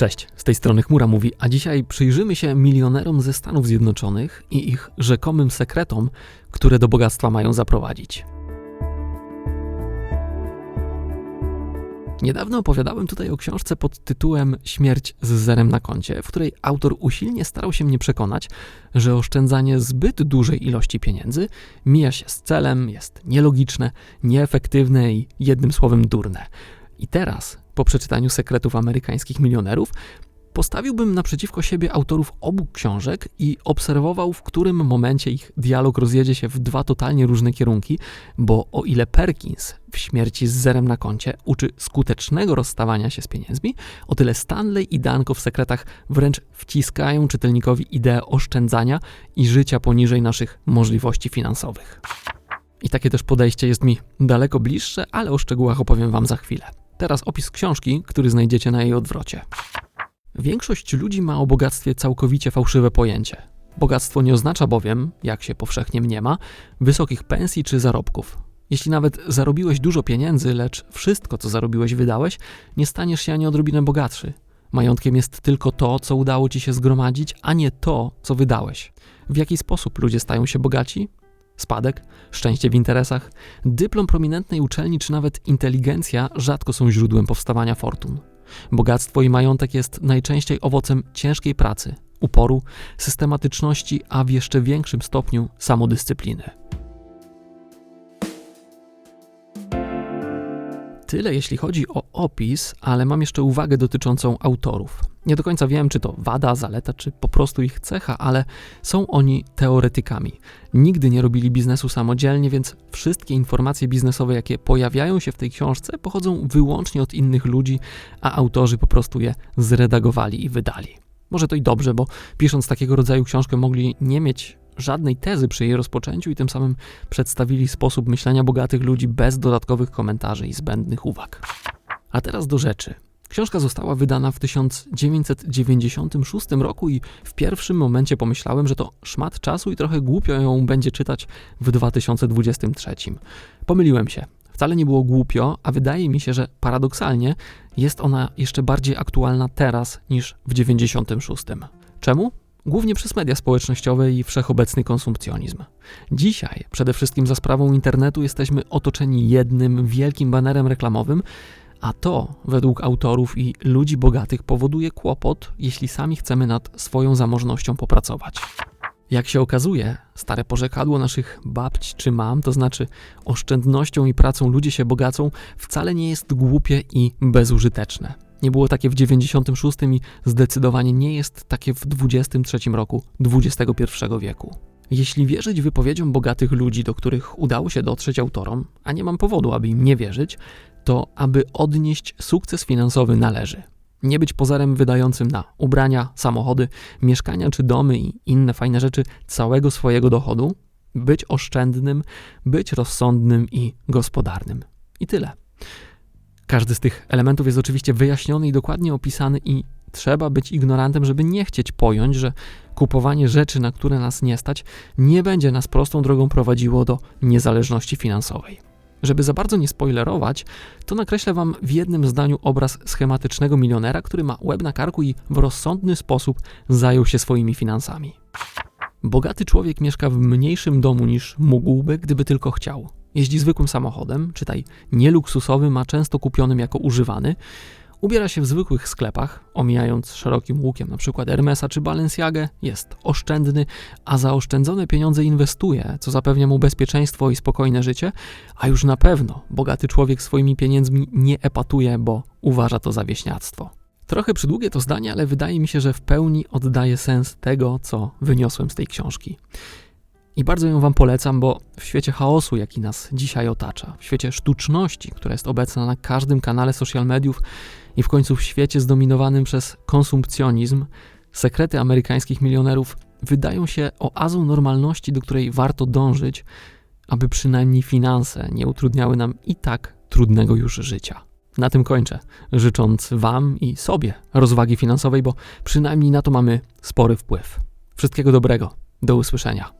Cześć, z tej strony Chmura mówi, a dzisiaj przyjrzymy się milionerom ze Stanów Zjednoczonych i ich rzekomym sekretom, które do bogactwa mają zaprowadzić. Niedawno opowiadałem tutaj o książce pod tytułem Śmierć z zerem na koncie, w której autor usilnie starał się mnie przekonać, że oszczędzanie zbyt dużej ilości pieniędzy mija się z celem, jest nielogiczne, nieefektywne i jednym słowem durne. I teraz, po przeczytaniu sekretów amerykańskich milionerów, postawiłbym naprzeciwko siebie autorów obu książek i obserwował, w którym momencie ich dialog rozjedzie się w dwa totalnie różne kierunki, bo o ile Perkins w śmierci z zerem na koncie uczy skutecznego rozstawania się z pieniędzmi, o tyle Stanley i Danko w sekretach wręcz wciskają czytelnikowi ideę oszczędzania i życia poniżej naszych możliwości finansowych. I takie też podejście jest mi daleko bliższe, ale o szczegółach opowiem Wam za chwilę. Teraz opis książki, który znajdziecie na jej odwrocie. Większość ludzi ma o bogactwie całkowicie fałszywe pojęcie. Bogactwo nie oznacza bowiem, jak się powszechnie mniema, wysokich pensji czy zarobków. Jeśli nawet zarobiłeś dużo pieniędzy, lecz wszystko, co zarobiłeś, wydałeś, nie staniesz się ani odrobinę bogatszy. Majątkiem jest tylko to, co udało ci się zgromadzić, a nie to, co wydałeś. W jaki sposób ludzie stają się bogaci? Spadek, szczęście w interesach, dyplom prominentnej uczelni czy nawet inteligencja rzadko są źródłem powstawania fortun. Bogactwo i majątek jest najczęściej owocem ciężkiej pracy, uporu, systematyczności, a w jeszcze większym stopniu samodyscypliny. Tyle jeśli chodzi o opis, ale mam jeszcze uwagę dotyczącą autorów. Nie do końca wiem, czy to wada, zaleta, czy po prostu ich cecha, ale są oni teoretykami. Nigdy nie robili biznesu samodzielnie, więc wszystkie informacje biznesowe, jakie pojawiają się w tej książce, pochodzą wyłącznie od innych ludzi, a autorzy po prostu je zredagowali i wydali. Może to i dobrze, bo pisząc takiego rodzaju książkę mogli nie mieć żadnej tezy przy jej rozpoczęciu i tym samym przedstawili sposób myślenia bogatych ludzi bez dodatkowych komentarzy i zbędnych uwag. A teraz do rzeczy. Książka została wydana w 1996 roku i w pierwszym momencie pomyślałem, że to szmat czasu i trochę głupio ją będzie czytać w 2023. Pomyliłem się. Wcale nie było głupio, a wydaje mi się, że paradoksalnie jest ona jeszcze bardziej aktualna teraz niż w 96. Czemu? Głównie przez media społecznościowe i wszechobecny konsumpcjonizm. Dzisiaj, przede wszystkim za sprawą internetu, jesteśmy otoczeni jednym wielkim banerem reklamowym, a to, według autorów i ludzi bogatych, powoduje kłopot, jeśli sami chcemy nad swoją zamożnością popracować. Jak się okazuje, stare porzekadło naszych babć czy mam, to znaczy oszczędnością i pracą ludzie się bogacą, wcale nie jest głupie i bezużyteczne. Nie było takie w 96 i zdecydowanie nie jest takie w 23 roku XXI wieku. Jeśli wierzyć wypowiedziom bogatych ludzi, do których udało się dotrzeć autorom, a nie mam powodu, aby im nie wierzyć, to aby odnieść sukces finansowy należy. Nie być pozorem wydającym na ubrania, samochody, mieszkania czy domy i inne fajne rzeczy całego swojego dochodu, być oszczędnym, być rozsądnym i gospodarnym. I tyle. Każdy z tych elementów jest oczywiście wyjaśniony i dokładnie opisany, i trzeba być ignorantem, żeby nie chcieć pojąć, że kupowanie rzeczy, na które nas nie stać, nie będzie nas prostą drogą prowadziło do niezależności finansowej. Żeby za bardzo nie spoilerować, to nakreślę Wam w jednym zdaniu obraz schematycznego milionera, który ma łeb na karku i w rozsądny sposób zajął się swoimi finansami. Bogaty człowiek mieszka w mniejszym domu niż mógłby, gdyby tylko chciał. Jeździ zwykłym samochodem, czytaj nieluksusowym, a często kupionym jako używany. Ubiera się w zwykłych sklepach, omijając szerokim łukiem np. Hermesa czy Balenciagę, jest oszczędny, a zaoszczędzone pieniądze inwestuje, co zapewnia mu bezpieczeństwo i spokojne życie, a już na pewno bogaty człowiek swoimi pieniędzmi nie epatuje, bo uważa to za wieśniactwo. Trochę przydługie to zdanie, ale wydaje mi się, że w pełni oddaje sens tego, co wyniosłem z tej książki. I bardzo ją Wam polecam, bo w świecie chaosu, jaki nas dzisiaj otacza, w świecie sztuczności, która jest obecna na każdym kanale social mediów i w końcu w świecie zdominowanym przez konsumpcjonizm, sekrety amerykańskich milionerów wydają się oazą normalności, do której warto dążyć, aby przynajmniej finanse nie utrudniały nam i tak trudnego już życia. Na tym kończę, życząc Wam i sobie rozwagi finansowej, bo przynajmniej na to mamy spory wpływ. Wszystkiego dobrego, do usłyszenia.